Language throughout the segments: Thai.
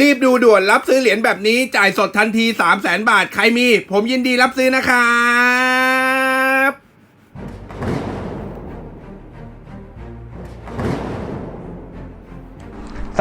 รีบดูด่วนรับซื้อเหรียญแบบนี้จ่ายสดทันที 3 0 0แสนบาท ใครมี ผมยินดีรับซื้อนะครับ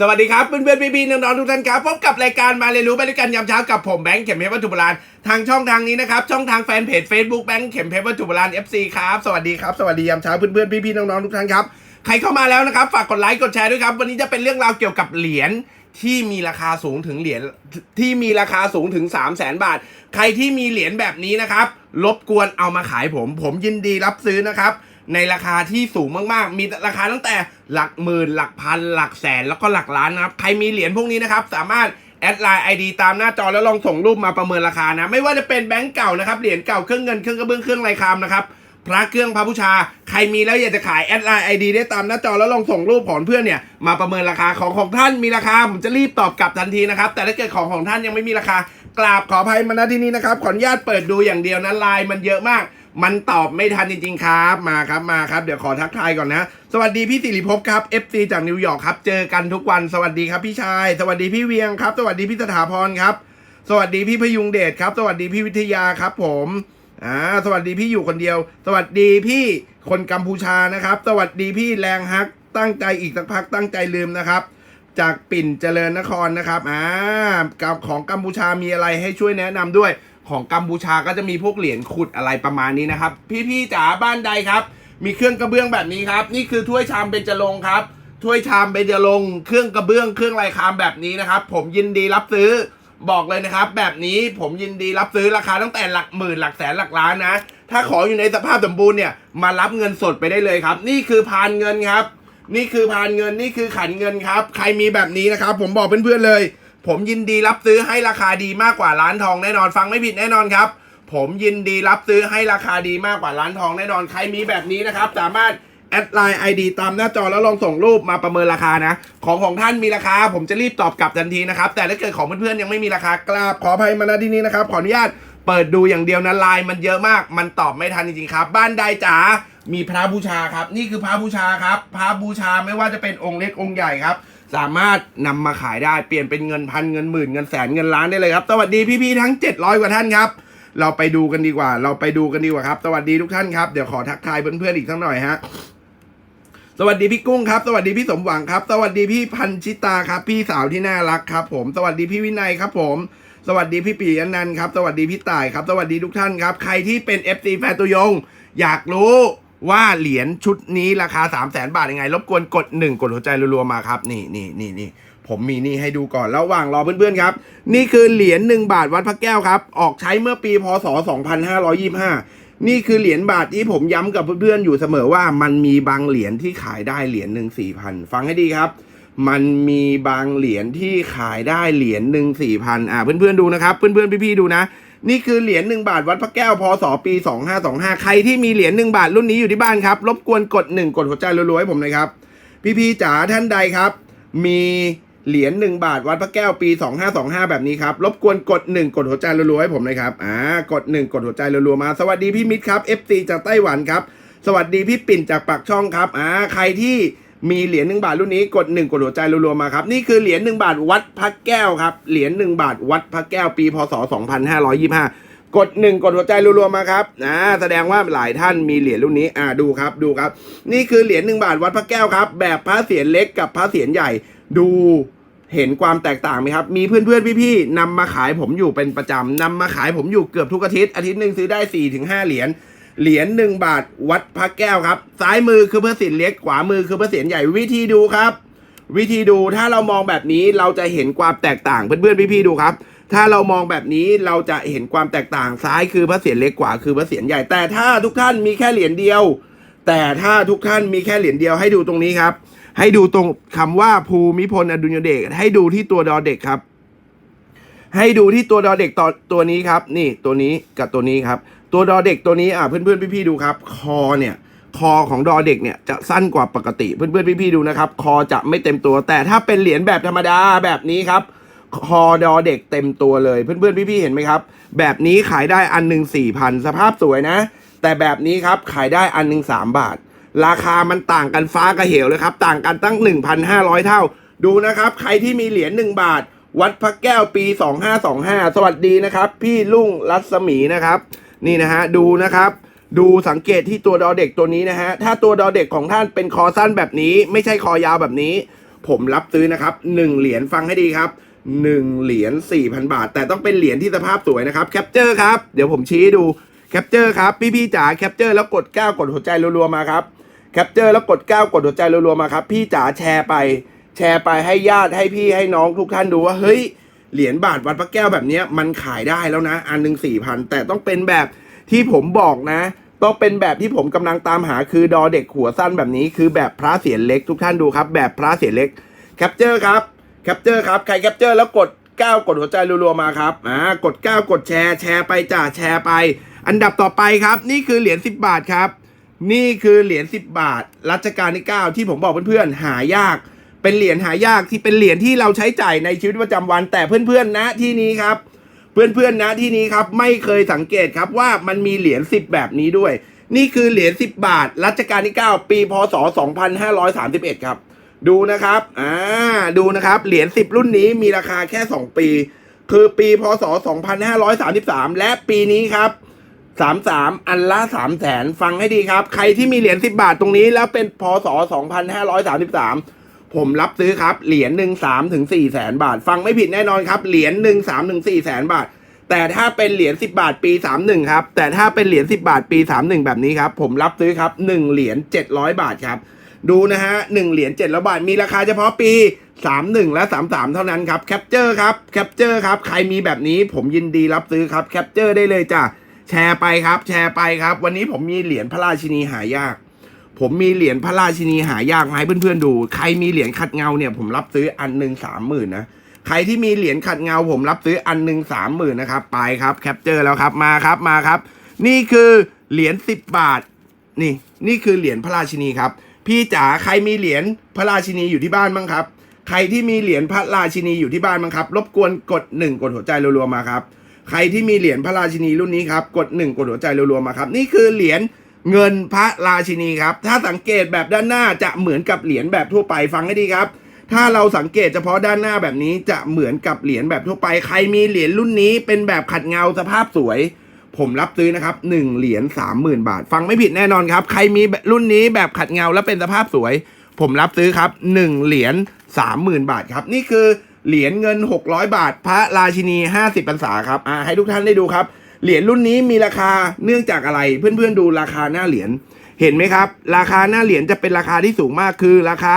สวัสดีครับเพื่อนๆพี่ๆน้องๆทุกท่านครับพบกับรายการมาเรียนรู้ไปด้วยกันยามเช้ากับผมแบงค์เข็มเพชรวัตถุโบราณทางช่องทางนี้นะครับช่องทางแฟนเพจ Facebook แบงค์เข็มเพชรวัตถุโบราณ FC ครับสวัสดีครับสวัสดียามเช้าเพื่อนๆพี่ๆน้องๆทุกท่านครับใครเข้ามาแล้วนะครับฝากกดไลค์กดแชร์ด้วยครับ วันนี้จะเป็นเรื่องราวเกี่ยวกับเหรียญที่มีราคาสูงถึงเหรียญที่มีราคาสูงถึง 3 0 0แสนบาท ใครที่มีเหรียญแบบนี้นะครับรบกวนเอามาขายผม ผมยินดีรับซื้อนะครับ ในราคาที่สูงมากๆ มีราคาตั้งแต่หลักหมื่นหลักพัน หลักแสนแล้วก็หลักล้านนะครับ ใครมีเหรียญพวกนี้นะครับ สามารถแอดไลน์ไอดีตามหน้าจอแล้วลองส่งรูปมาประเมินราคานะ ไม่ว่าจะเป็นแบงก์เก่านะครับ เหรียญเก่าเครื่องเงินเครื่องกระเบื้องเครื่องลายคามนะครับพระเครื่องพระบูชา ใครมีแล้วอยากจะขายแอดไลน์ไอดีได้ตามหน้าจอแล้วลองส่งรูปของเพื่อนเนี่ยมาประเมินราคาของของท่านมีราคาผมจะรีบตอบกลับทันทีนะครับ แต่ถ้าเกิดของของท่านยังไม่มีราคากราบขออภัยมาณที่นี้นะครับขออนุญาตเปิดดูอย่างเดียวนะไลน์มันเยอะมาก มันตอบไม่ทันจริงๆครับ มาครับมาครับ เดี๋ยวขอทักทายก่อนนะ สวัสดีพี่สิริภพครับ FC จากนิวยอร์กครับ เจอกันทุกวัน สวัสดีครับพี่ชาย สวัสดีพี่เวียงครับ สวัสดีพี่สถาพรครับ สวัสดีพี่พยุงเดชครับ สวัสดีพี่วิทยาครับ ผม อ่า สวัสดีพี่อยู่คนเดียว สวัสดีพี่คนกัมพูชานะครับ สวัสดีพี่แรงฮัก ตั้งใจอีกสักพักตั้งใจลืมนะครับจากปิ่นเจริญนครนะครับ อ่ากับของกัมพูชามีอะไรให้ช่วยแนะนำด้วย ของกัมพูชาก็จะมีพวกเหรียญขุดอะไรประมาณนี้นะครับ พี่ๆจ๋าบ้านใดครับ มีเครื่องกระเบื้องแบบนี้ครับ นี่คือถ้วยชามเบญจรงค์ครับถ้วยชามเบญจรงค์เครื่องกระเบื้องเครื่องลายคามแบบนี้นะครับ ผมยินดีรับซื้อบอกเลยนะครับ แบบนี้ผมยินดีรับซื้อราคาตั้งแต่หลักหมื่นหลักแสนหลักล้านนะ ถ้าขออยู่ในสภาพสมบูรณ์เนี่ยมารับเงินสดไปได้เลยครับ นี่คือพานเงินครับ นี่คือพานเงินนี่คือขันเงินครับ ใครมีแบบนี้นะครับ ผมบอกเพื่อนๆเลย ผมยินดีรับซื้อให้ราคาดีมากกว่าร้านทองแน่นอนฟังไม่ผิดแน่นอนครับ ผมยินดีรับซื้อให้ราคาดีมากกว่าร้านทองแน่นอนใครมีแบบนี้นะครับ สามารถแอดไลน์ไอดีตามหน้าจอแล้วลองส่งรูปมาประเมินราคานะ ของของท่านมีราคา ผมจะรีบตอบกลับทันทีนะครับ แต่ถ้าเกิดของเพื่อนๆยังไม่มีราคากราบขออภัยมาณที่นี้นะครับ ขออนุญาตเปิดดูอย่างเดียวนะไลน์มันเยอะมาก มันตอบไม่ทันจริงๆครับ บ้านใดจ๋ามีพระบูชาครับ นี่คือพระบูชาครับ พระบูชาไม่ว่าจะเป็นองค์เล็กองค์ใหญ่ครับ สามารถนำมาขายได้เปลี่ยนเป็นเงินพันเงินหมื่นเงินแสนเงินล้านได้เลยครับ สวัสดีพี่ๆทั้ง 700 กว่าท่านครับ เราไปดูกันดีกว่า เราไปดูกันดีกว่าครับ สวัสดีทุกท่านครับ เดี๋ยวขอทักทายเพื่อนๆอีกสักหน่อยฮะ สวัสดีพี่กุ้งครับ สวัสดีพี่สมหวังครับ สวัสดีพี่พันชิตาครับ พี่สาวที่น่ารักครับ ผม สวัสดีพี่วินัยครับ ผม สวัสดีพี่ปีอนันต์ครับ สวัสดีพี่ต่ายครับ สวัสดีทุกท่านครับ ใครที่เป็น FC แฟนตัวยง อยากรู้ ว่าเหรียญชุดนี้ราคา 3 0 0แสนบาทยังไง รบกวนกด 1 กดหัวใจรัวๆมาครับ นี่นี่นี่นี่ผมมีนี่ให้ดูก่อนระหว่างรอเพื่อนๆครับ นี่คือเหรียญ1บาทวัดพระแก้วครับ ออกใช้เมื่อปีพศ 2525 นี่คือเหรียญบาทที่ผมย้ำกับเพื่อนๆอยู่เสมอว่ามันมีบางเหรียญที่ขายได้เหรียญหนึ่งสี่พันฟังให้ดีครับ มันมีบางเหรียญที่ขายได้เหรียญหนึ่งสี่พันอ่าเพื่อนๆดูนะครับ เพื่อนๆพี่ๆดูนะ นี่คือเหรียญหนึ่งบาทวัดพระแก้วพศปีสองห้าสองห้าใครที่มีเหรียญหนึ่งบาทรุ่นนี้อยู่ที่บ้านครับ รบกวนกดหนึ่งกดหัวใจรัวๆให้ผมหน่อยครับ พี่ๆจ๋าท่านใดครับ มีเหรียญหนึ่งบาทวัดพระแก้วปี2525แบบนี้ครับ รบกวนกด1กดหัวใจรัวๆให้ผมหนะครับอ่ากด1กดหัวใจรัวๆมา สวัสดีพี่มิตรครับ FC จากไต้หวันครับ สวัสดีพี่ปิ่นจากปากช่องครับอ่าใครที่ มีเหรียญหนึ่งบาทรุ่นนี้กด1กดหัวใจรัวๆมาครับ นี่คือเหรียญ1บาทวัดพระแก้วครับ เหรียญ1บาทวัดพระแก้วปีพศ2525กด1กดหัวใจรัวๆมาครับอ่าแสดงว่าหลายท่านมีเหรียญรุ่นนี้อ่าดูครับดูครับ นี่คือเหรียญ1บาทวัดพระแก้วครับ แบบพระเศียรเล็กกับพระเศียรใหญ่ดูเห็นความแตกต่างไหมครับ มีเพื่อนๆพี่ๆนำมาขายผมอยู่เป็นประจำนำมาขายผมอยู่เกือบทุกอาทิตย์อาทิตย์หนึ่งซื้อได้4ี่ถึงห้าเหรียญ เหรียญหนึ่งบาทวัดพระแก้วครับ ซ้ายมือคือพระเศียรเล็กขวามือคือพระเศียรใหญ่วิธีดูครับ วิธีดูถ้าเรามองแบบนี้เราจะเห็นความแตกต่างเพื่อนๆพี่ๆดูครับ ถ้าเรามองแบบนี้เราจะเห็นความแตกต่างซ้ายคือพระเศียรเล็กขวาคือพระเศียรใหญ่ แต่ถ้าทุกท่านมีแค่เหรียญเดียว แต่ถ้าทุกท่านมีแค่เหรียญเดียวให้ดูตรงนี้ครับ ให้ดูตรงคำว่าภูมิพลอดุลยเดชให้ดูที่ตัวดอเด็กครับ ให้ดูที่ตัวดอเด็กต่อตัวนี้ครับ นี่ตัวนี้กับตัวนี้ครับ ตัวดอเด็กตัวนี้อะเพื่อนๆพี่ๆดูครับ คอเนี่ยคอของดอเด็กเนี่ยจะสั้นกว่าปกติเพื่อนๆพี่ๆดูนะครับ คอจะไม่เต็มตัว แต่ถ้าเป็นเหรียญแบบธรรมดาแบบนี้ครับ คอดอเด็กเต็มตัวเลยเพื่อนๆพี่ๆเห็นไหมครับ แบบนี้ขายได้อันหนึ่งสี่พันสภาพสวยนะ แต่แบบนี้ครับขายได้อันหนึ่งสามบาท ราคามันต่างกันฟ้ากับเหวเลยครับ ต่างกันตั้ง 1,500 เท่า ดูนะครับ ใครที่มีเหรียญ1บาท วัดพระแก้วปี 2525 สวัสดีนะครับ พี่ลุงรัศมีนะครับ นี่นะฮะดูนะครับ ดูสังเกตที่ตัวดอเด็กตัวนี้นะฮะถ้าตัวดอเด็กของท่านเป็นคอสั้นแบบนี้ ไม่ใช่คอยาวแบบนี้ ผมรับซื้อนะครับ1เหรียญฟังให้ดีครับ1เหรียญ4,000 บาท แต่ต้องเป็นเหรียญที่สภาพสวยนะครับแคปเจอร์ครับเดี๋ยวผมชี้ดูแคปเจอร์ครับพี่ๆจ๋าแคปเจอร์แล้วกด9กดหัวใจรัวๆมาครับแคปเจอร์แล้วกด9กดหัวใจรัวๆมาครับพี่จ๋าแชร์ไป แชร์ไปให้ญาติให้พี่ให้น้องทุกท่านดูว่าเฮ้ยเหรียญบาทวัดพระแก้วแบบนี้มันขายได้แล้วนะ อันหนึ่งสี่พันแต่ต้องเป็นแบบที่ผมบอกนะ ต้องเป็นแบบที่ผมกำลังตามหาคือดอเด็กหัวสั้นแบบนี้ คือแบบพระเสียรเล็กทุกท่านดูครับ แบบพระเสียรเล็กแคปเจอร์ครับแคปเจอร์ครับใครแคปเจอร์แล้วกด9กดหัวใจรัวๆมาครับอ่ากด9กดแชร์แชร์ไปจ้าแชร์ไป อันดับต่อไปครับ นี่คือเหรียญ10 บาทครับ นี่คือเหรียญ10 บาท รัชกาลที่ 9 ที่ผมบอกเพื่อนๆหายาก เป็นเหรียญหายากที่เป็นเหรียญที่เราใช้จ่ายในชีวิตประจำวัน แต่เพื่อนๆนะที่นี้ครับ เพื่อนๆนะที่นี้ครับไม่เคยสังเกตครับว่ามันมีเหรียญ10 แบบนี้ด้วย นี่คือเหรียญ10 บาท รัชกาลที่ 9 ปีพศ 2531 ครับ ดูนะครับอ่าดูนะครับเหรียญ10 รุ่นนี้มีราคาแค่ 2 ปี คือปีพศ 2533 และปีนี้ครับสามสามอันละสามแสนฟังให้ดีครับ ใครที่มีเหรียญสิบาทตรงนี้แล้วเป็นพศสองพันห้าร้อยสามสิบสาม ผมรับซื้อครับ เหรียญหนึ่งสามถึงสี่แสนบาท ฟังไม่ผิดแน่นอนครับ เหรียญหนึ่งสามถึงสี่แสนบาท แต่ถ้าเป็นเหรียญสิบาทปีสามหนึ่งครับ แต่ถ้าเป็นเหรียญสิบาทปีสามหนึ่งแบบนี้ครับ ผมรับซื้อครับหนึ่งเหรียญเจ็ดร้อยบาทครับ ดูนะฮะหนึ่งเหรียญเจ็ดร้อยบาท มีราคาเฉพาะปี31และ33เท่านั้นครับ แคปเจอร์ครับ แคปเจอร์ครับ ใครมีแบบนี้ผมยินดีรับซื้อครับ แคปเจอร์ได้เลยจ้ะ แชร์ไปครับ แชร์ไปครับ วันนี้ผมมีเหรียญพระราชินีหายาก ผมมีเหรียญพระราชินีหายากมาให้เพื่อนๆดู ใครมีเหรียญขัดเงาเนี่ยผมรับซื้ออันหนึ่งสามหมื่นนะ ใครที่มีเหรียญขัดเงา ผมรับซื้ออันหนึ่งสามหมื่นนะครับ ไปครับแคปเจอร์แล้วครับมาครับมาครับ นี่คือเหรียญสิบบาท นี่ นี่คือเหรียญพระราชินีครับ พี่จ๋าใครมีเหรียญพระราชินีอยู่ที่บ้านบ้างครับ ใครที่มีเหรียญพระราชินีอยู่ที่บ้านบ้างครับ รบกวนกดหนึ่งกดหัวใจรัวๆมาครับ ใครที่มีเหรียญพระราชินีรุ่นนี้ครับ กดหนึ่งกดหัวใจรัวๆมาครับ นี่คือเหรียญ เงินพระราชินีครับ ถ้าสังเกตแบบด้านหน้าจะเหมือนกับเหรียญแบบทั่วไปฟังให้ดีครับ ถ้าเราสังเกตเฉพาะด้านหน้าแบบนี้จะเหมือนกับเหรียญแบบทั่วไป ใครมีเหรียญรุ่นนี้เป็นแบบขัดเงาสภาพสวย ผมรับซื้อนะครับหนึ่งเหรียญสามหมื่นบาท ฟังไม่ผิดแน่นอนครับ ใครมีรุ่นนี้แบบขัดเงาและเป็นสภาพสวย ผมรับซื้อครับหนึ่งเหรียญสามหมื่นบาทครับ นี่คือเหรียญเงิน 600 บาท พระราชินี 50พรรษาครับอ่าให้ทุกท่านได้ดูครับ เหรียญรุ่นนี้มีราคาเนื่องจากอะไร เพื่อนๆดูราคาหน้าเหรียญเห็นไหมครับ ราคาหน้าเหรียญจะเป็นราคาที่สูงมากคือราคา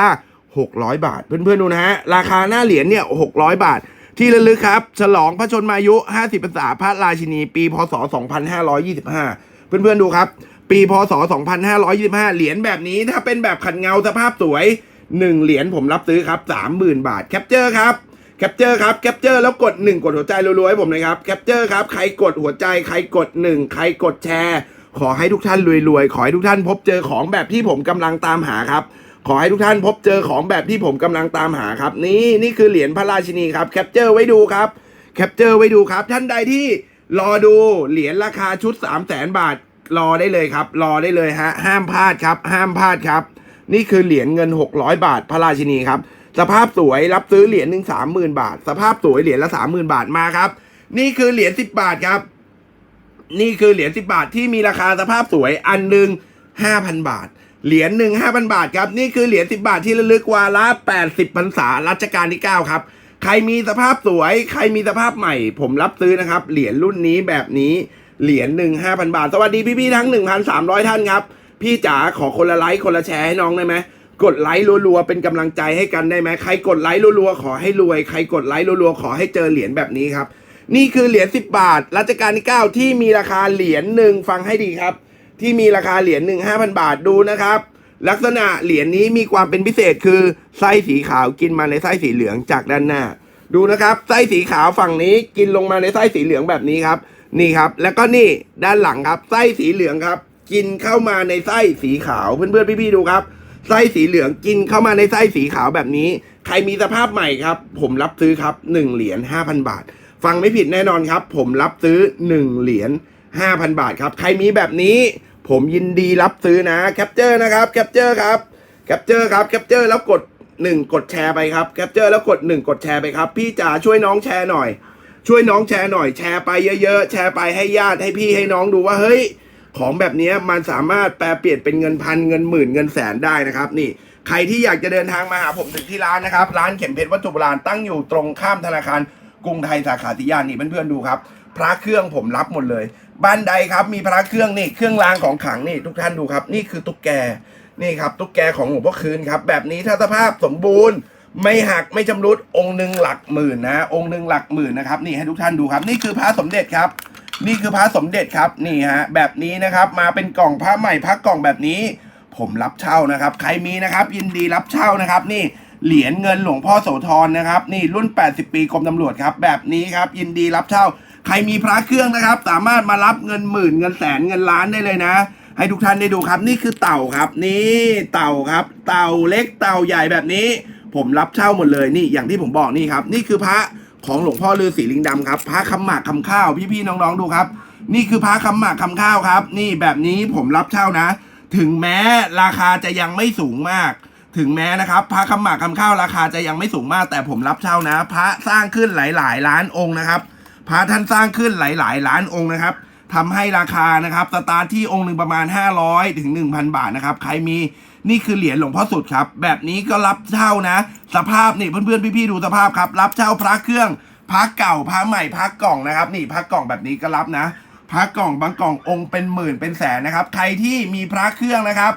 600 บาท เพื่อนๆดูนะฮะราคาหน้าเหรียญเนี่ย600 บาท ที่ระลึกครับ ฉลองพระชนมายุ 50พรรษาพระราชินี ปีพศ 2525 เพื่อนๆดูครับ ปีพศ 2525 เหรียญแบบนี้ถ้าเป็นแบบขัดเงาสภาพสวย 1 เหรียญผมรับซื้อครับ 30,000 บาทแคปเจอร์ครับ แคปเจอร์ครับแคปเจอร์แล้วกด 1 กดหัวใจรัวๆให้ผมเลยครับแคปเจอร์ครับใครกดหัวใจใครกด 1 ใครกดแชร์ ขอให้ทุกท่านรวยๆ ขอให้ทุกท่านพบเจอของแบบที่ผมกำลังตามหาครับ ขอให้ทุกท่านพบเจอของแบบที่ผมกำลังตามหาครับ นี่นี่คือเหรียญพระราชินีครับแคปเจอร์ไว้ดูครับแคปเจอร์ไว้ดูครับท่านใดที่รอดูเหรียญราคาชุด 3 0 0แสนบาทรอได้เลยครับ รอได้เลยฮะห้ามพลาดครับ ห้ามพลาดครับ นี่คือเหรียญเงิน 600 บาทพระราชินีครับ สภาพสวยรับซื้อเหรียญหนึ่งสามหมื่นบาท สภาพสวยเหรียญละสามหมื่นบาทมาครับ นี่คือเหรียญสิบบาทครับ นี่คือเหรียญสิบบาทที่มีราคาสภาพสวยอันหนึ่งห้าพันบาท เหรียญหนึ่งห้าพันบาทครับ นี่คือเหรียญสิบาทที่ระลึกวาระแปดสิบพรรษารัชกาลที่เก้าครับ ใครมีสภาพสวย ใครมีสภาพใหม่ ผมรับซื้อนะครับ เหรียญรุ่นนี้แบบนี้เหรียญหนึ่งห้าพันบาท สวัสดีพี่ๆทั้งหนึ่งพันสามร้อยท่านครับ พี่จ๋าขอคนละไลค์คนละแชร์ให้น้องได้ไหม กดไลค์รัวๆเป็นกำลังใจให้กันได้ไหมใครกดไลค์รัวๆขอให้รวยใครกดไลค์รัวๆขอให้เจอเหรียญแบบนี้ครับ นี่คือเหรียญ10 บาทรัชกาลที่ 9 ที่มีราคาเหรียญหนึ่งฟังให้ดีครับ ที่มีราคาเหรียญหนึ่งห้าพันบาทดูนะครับ ลักษณะเหรียญนี้มีความเป็นพิเศษคือไส้สีขาวกินมาในไส้สีเหลืองจากด้านหน้า ดูนะครับไส้สีขาวฝั่งนี้กินลงมาในไส้สีเหลืองแบบนี้ครับ นี่ครับ แล้วก็นี่ด้านหลังครับไส้สีเหลืองครับ กินเข้ามาในไส้สีขาวเพื่อนๆพี่ๆดูครับ ไส้สีเหลืองกินเข้ามาในไส้สีขาวแบบนี้ ใครมีสภาพใหม่ครับ ผมรับซื้อครับ1เหรียญ5,000บาท ฟังไม่ผิดแน่นอนครับ ผมรับซื้อ1เหรียญ5,000บาทครับใครมีแบบนี้ ผมยินดีรับซื้อนะแคปเจอร์นะครับแคปเจอร์ครับแคปเจอร์ครับแคปเจอร์แล้วกด1กดแชร์ไปครับแคปเจอร์แล้วกด1กดแชร์ไปครับ พี่จ๋าช่วยน้องแชร์หน่อย ช่วยน้องแชร์หน่อยแชร์ไปเยอะๆ แชร์ไปให้ญาติให้พี่ให้น้องดูว่าเฮ้ย ของแบบนี้มันสามารถแปลเปลี่ยนเป็นเงินพันเงินหมื่นเงินแสนได้นะครับ นี่ใครที่อยากจะเดินทางมาหาผมถึงที่ร้านนะครับ ร้านเข็มเพชรวัตถุโบราณตั้งอยู่ตรงข้ามธนาคารกรุงไทยสาขาติยานนี่เพื่อนๆดูครับ พระเครื่องผมรับหมดเลยบ้านใดครับมีพระเครื่องนี่เครื่องรางของขลังนี่ทุกท่านดูครับ นี่คือตุ๊กแกนี่ครับตุ๊กแกของหลวงพ่อคืนครับ แบบนี้ถ้าสภาพสมบูรณ์ ไม่หักไม่ชำรุดองค์หนึ่งหลักหมื่นนะ องค์หนึ่งหลักหมื่นนะครับนี่ให้ทุกท่านดูครับ นี่คือพระสมเด็จครับ นี่คือพระสมเด็จครับนี่ฮะแบบนี้นะครับมาเป็นกล่องพระใหม่พระกล่องแบบนี้ ผมรับเช่านะครับ ใครมีนะครับ ยินดีรับเช่านะครับ นี่เหรียญเงินหลวงพ่อโสธรนะครับ นี่รุ่น 80 ปีกรมตำรวจครับ แบบนี้ครับ ยินดีรับเช่า ใครมีพระเครื่องนะครับ สามารถมารับเงินหมื่นเงินแสนเงินล้านได้เลยนะ ให้ทุกท่านได้ดูครับ นี่คือเต่าครับ นี่เต่าครับ เต่าเล็กเต่าใหญ่แบบนี้ ผมรับเช่าหมดเลยนี่อย่างที่ผมบอกนี่ครับ นี่คือพระ ของหลวงพ่อฤาษีลิงดำครับพระคำหมากคำข้าวพี่ๆน้องๆดูครับ นี่คือพระคำหมากคำข้าวครับ นี่แบบนี้ผมรับเช่านะ ถึงแม้ราคาจะยังไม่สูงมาก ถึงแม้นะครับพระคำหมากคำข้าวราคาจะยังไม่สูงมาก แต่ผมรับเช่านะ พระสร้างขึ้นหลาย ๆ ล้านองค์นะครับ พระท่านสร้างขึ้นหลาย ๆ ล้านองค์นะครับ ทำให้ราคานะครับสตาร์ทที่องค์หนึ่งประมาณ 500ถึง1,000 บาทนะครับ ใครมีนี่คือเหรียญหลวงพ่อสุดครับ แบบนี้ก็รับเช่านะ สภาพนี่เพื่อนๆพี่ๆดูสภาพครับ รับเช่าพระเครื่องพระเก่าพระใหม่พระกล่องนะครับ นี่พระกล่องแบบนี้ก็รับนะ พระกล่องบางกล่ององค์เป็นหมื่นเป็นแสนนะครับ ใครที่มีพระเครื่องนะครับ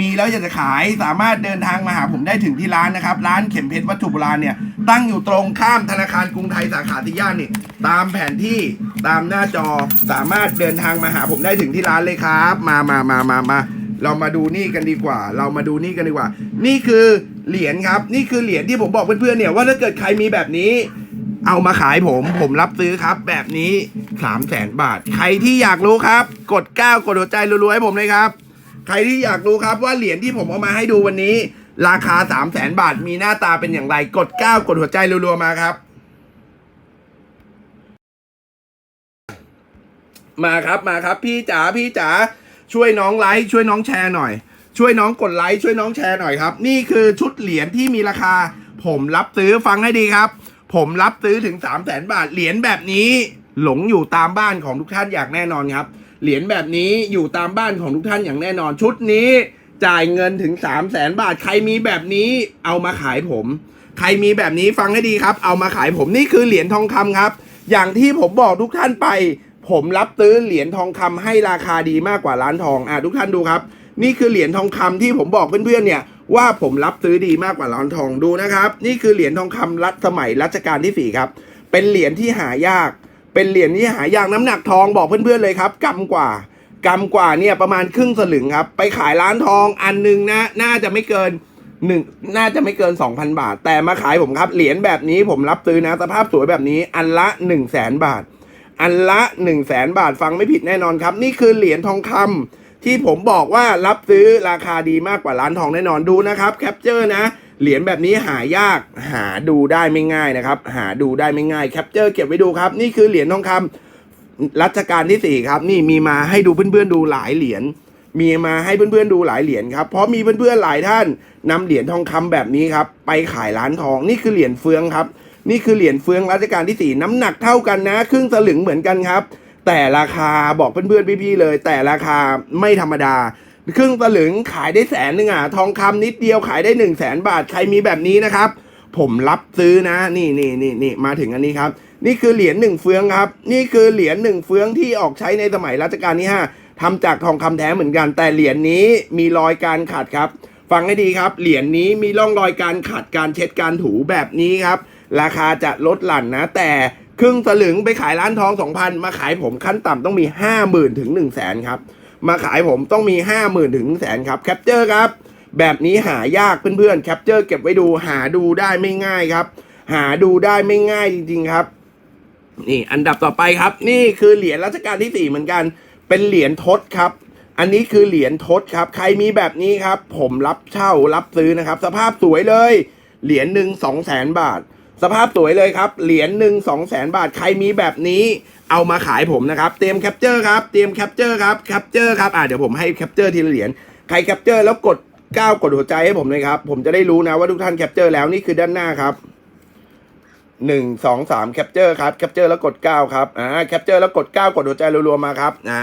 มีแล้วอยากจะขายสามารถเดินทางมาหาผมได้ถึงที่ร้านนะครับ ร้านเข็มเพชรวัตถุโบราณเนี่ยตั้งอยู่ตรงข้ามธนาคารกรุงไทยสาขาที่ย่านนี่ตามแผนที่ตามหน้าจอสามารถเดินทางมาหาผมได้ถึงที่ร้านเลยครับ มามามามามาเรามาดูนี่กันดีกว่า เรามาดูนี่กันดีกว่า นี่คือเหรียญครับ นี่คือเหรียญที่ผมบอกเพื่อนๆเนี่ยว่าถ้าเกิดใครมีแบบนี้ เอามาขายผม ผมรับซื้อครับ แบบนี้3 0 0แสนบาท ใครที่อยากรู้ครับ กด9กดหัวใจรัวๆให้ผมเลยครับ ใครที่อยากรู้ครับว่าเหรียญที่ผมเอามาให้ดูวันนี้ ราคา3 0 0แสนบาทมีหน้าตาเป็นอย่างไร กด9กดหัวใจรัวๆมาครับ มาครับมาครับ พี่จ๋าพี่จ๋าช่วยน้องไลค์ช่วยน้องแชร์หน่อย ช่วยน้องกดไลค์ช่วยน้องแชร์หน่อยครับ นี่คือชุดเหรียญที่มีราคา ผมรับซื้อฟังให้ดีครับ ผมรับซื้อถึง 3 0 0แสนบาท เหรียญแบบนี้หลงอยู่ตามบ้านของทุกท่านอย่างแน่นอนครับ เหรียญแบบนี้อยู่ตามบ้านของทุกท่านอย่างแน่นอน ชุดนี้จ่ายเงินถึง 3 0 0แสนบาท ใครมีแบบนี้เอามาขายผม ใครมีแบบนี้ฟังให้ดีครับ เอามาขายผมนี่คือเหรียญทองคำครับ อย่างที่ผมบอกทุกท่านไป ผมรับซื้อเหรียญทองคำให้ราคาดีมากกว่าร้านทองอะทุกท่านดูครับ นี่คือเหรียญทองคำที่ผมบอกเพื่อนๆเนี่ย ว่าผมรับซื้อดีมากกว่าร้านทองดูนะครับ นี่คือเหรียญทองคำรัชสมัยรัชกาลที่สี่ครับ เป็นเหรียญที่หายาก เป็นเหรียญที่หายากน้ำหนักทองบอกเพื่อนๆเลยครับกำกว่ากำกว่าเนี่ยประมาณครึ่งสลึงครับ ไปขายร้านทองอันหนึงนะน่าจะไม่เกินหนึ่งน่าจะไม่เกิน 2,000 บาท แต่มาขายผมครับเหรียญแบบนี้ผมรับซื้อนะ สภาพสวยแบบนี้อันละ 1 0 0 0 0แสนบาท อันละ 1 0 0 0 0แสนบาทฟังไม่ผิดแน่นอนครับ นี่คือเหรียญทองคำ ที่ผมบอกว่ารับซื้อราคาดีมากกว่าร้านทองแน่นอนดูนะครับแคปเจอร์นะเหรียญแบบนี้หายากหาดูได้ไม่ง่ายนะครับ หาดูได้ไม่ง่ายแคปเจอร์เก็บไว้ดูครับ นี่คือเหรียญทองคำรัชกาลที่สี่ครับนี่มีมาให้ดูเพื่อนๆดูหลายเหรียญมีมาให้เพื่อนๆดูหลายเหรียญครับเพราะมีเพื่อนๆหลายท่านนำเหรียญทองคำแบบนี้ครับไปขายร้านทองนี่คือเหรียญเฟืองครับ นี่คือเหรียญเฟืองรัชกาลที่สี่น้ำหนักเท่ากันนะ ครึ่งสลึงเหมือนกันครับ แต่ราคาบอกเพื่อนๆพี่ๆเลย แต่ราคาไม่ธรรมดา ครึ่งสลึงขายได้แสนหนึ่งอะทองคำนิดเดียวขายได้หนึ่งแสนบาทใครมีแบบนี้นะครับ ผมรับซื้อนะ นี่นี่นี่นี่มาถึงอันนี้ครับ นี่คือเหรียญหนึ่งเฟืองครับ นี่คือเหรียญหนึ่งเฟืองที่ออกใช้ในสมัยรัชกาลที่ห้าทำจากทองคำแท้เหมือนกัน แต่เหรียญนี้มีรอยการขัดครับฟังให้ดีครับ เหรียญนี้มีร่องรอยการขัดการเช็ดการถูแบบนี้ครับ ราคาจะลดหลั่นนะ แต่ ครึ่งสลึงไปขายร้านทอง2,000มาขายผมขั้นต่ำต้องมี50,000ถึง1 0 0 0 0แสนครับ มาขายผมต้องมี50,000ถึงแสนครับแคปเจอร์ครับ แบบนี้หายากเพื่อนๆแคปเจอร์เก็บไว้ดูหาดูได้ไม่ง่ายครับ หาดูได้ไม่ง่ายจริง ๆครับ นี่อันดับต่อไปครับ นี่คือเหรียญรัชกาลที่สี่เหมือนกัน เป็นเหรียญทศครับ อันนี้คือเหรียญทศครับ ใครมีแบบนี้ครับ ผมรับเช่ารับซื้อนะครับ สภาพสวยเลย เหรียญหนึ่งสองแสนบาท สภาพสวยเลยครับ เหรียญหนึ่งสองแสนบาท ใครมีแบบนี้ เอามาขายผมนะครับ เตรียมแคปเจอร์ครับ เตรียมแคปเจอร์ครับ แคปเจอร์ครับ อ่าเดี๋ยวผมให้แคปเจอร์ทีละเหรียญ ใครแคปเจอร์แล้วกดก้าวกดหัวใจให้ผมเลยครับ ผมจะได้รู้นะว่าทุกท่านแคปเจอร์แล้วนี่คือด้านหน้าครับหนึ่งสองสามแคปเจอร์ครับ แคปเจอร์แล้วกดเก้าครับ อ่า แคปเจอร์แล้วกดเก้ากดหัวใจรัวๆมาครับ อ่า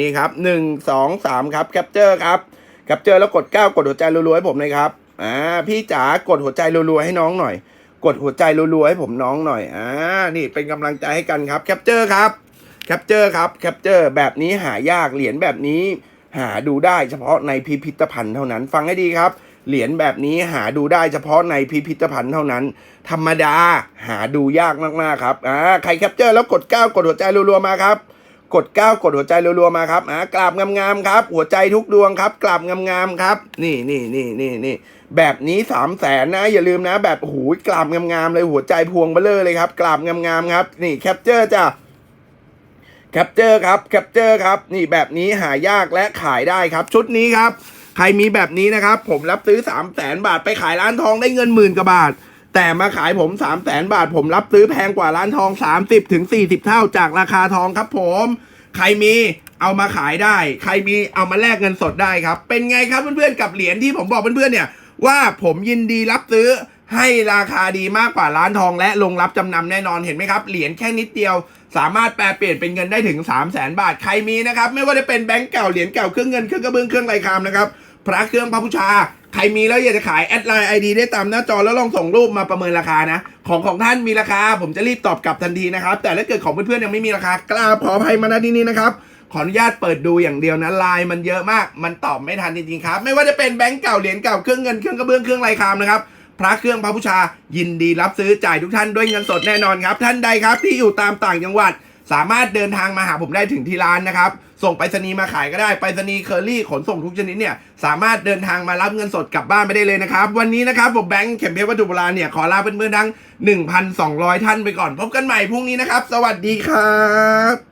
นี่ครับหนึ่งสองสามครับ แคปเจอร์ครับ แคปเจอร์แล้วกดเก้ากดหัวใจรัวๆให้ผมเลยครับ อ่า พี่จ๋ากดหัวใจรัวๆให้น้องหน่อย กดหัวใจรัวๆให้ผมน้องหน่อยอ่านี่เป็นกำลังใจให้กันครับแคปเจอร์ครับแคปเจอร์ครับแคปเจอร์แบบนี้หายากเหรียญแบบนี้หาดูได้เฉพาะในพิพิธภัณฑ์เท่านั้น ฟังให้ดีครับ เหรียญแบบนี้หาดูได้เฉพาะในพิพิธภัณฑ์เท่านั้น ธรรมดาหาดูยากมากๆครับอ่าใครแคปเจอร์แล้วกด9กดหัวใจรัวๆมาครับ กด 9 กดหัวใจรัวๆมาครับอ่ากราบงามๆครับ หัวใจทุกดวงครับกราบงามๆครับ นี่นี่นี่นี่นี่แบบนี้3 0 0แสนนะ อย่าลืมนะ แบบโอ้โหกราบงามๆเลยหัวใจพวงเบลอเลยครับกราบงามๆครับ นี่แคปเจอร์จ้ะแคปเจอร์ครับแคปเจอร์ครับ นี่แบบนี้หายากและขายได้ครับ ชุดนี้ครับ ใครมีแบบนี้นะครับ ผมรับซื้อ3 0 0แสนบาทไปขายร้านทองได้เงินหมื่นกว่าบาท แต่มาขายผม3 0 0แสนบาท ผมรับซื้อแพงกว่าร้านทอง 30ถึง40 เท่าจากราคาทองครับผม ใครมีเอามาขายได้ ใครมีเอามาแลกเงินสดได้ครับ เป็นไงครับเพื่อนๆกับเหรียญที่ผมบอกเพื่อนๆเนี่ยว่าผมยินดีรับซื้อให้ราคาดีมากกว่าร้านทองและลงรับจำนำแน่นอนเห็นไหมครับ เหรียญแค่นิดเดียว สามารถแปลเปลี่ยนเป็นเงินได้ถึง 3 0 0แสนบาท ใครมีนะครับ ไม่ว่าจะเป็นแบงก์เก่าเหรียญเก่าเครื่องเงินเครื่องกระเบื้องเครื่องไรคามนะครับ พระเครื่องพระพุชา ใครมีแล้วอยากจะขายแอดไลน์ไอดีได้ตามหน้าจอแล้วลองส่งรูปมาประเมินราคานะ ของของท่านมีราคา ผมจะรีบตอบกลับทันทีนะครับ แต่ถ้าเกิดของเพื่อนๆยังไม่มีราคากล้าขออภัยมาณที่นี้นะครับขออนุญาตเปิดดูอย่างเดียวนะไลน์มันเยอะมาก มันตอบไม่ทันจริงๆครับ ไม่ว่าจะเป็นแบงก์เก่าเหรียญเก่าเครื่องเงินเครื่องกระเบื้องเครื่องไรคามนะครับพระเครื่องพระพุชายินดีรับซื้อจ่ายทุกท่านด้วยเงินสดแน่นอนครับ ท่านใดครับที่อยู่ตามต่างจังหวัด สามารถเดินทางมาหาผมได้ถึงที่ร้านนะครับ ส่งไปรษณีย์มาขายก็ได้ ไปรษณีย์เคอรี่ขนส่งทุกชนิดเนี่ย สามารถเดินทางมารับเงินสดกลับบ้านไปได้เลยนะครับ วันนี้นะครับ ผมแบงค์เข็มเพชรวัตถุโบราณเนี่ย ขอลาเพื่อนๆทั้ง 1,200 ท่านไปก่อน พบกันใหม่พรุ่งนี้นะครับ สวัสดีครับ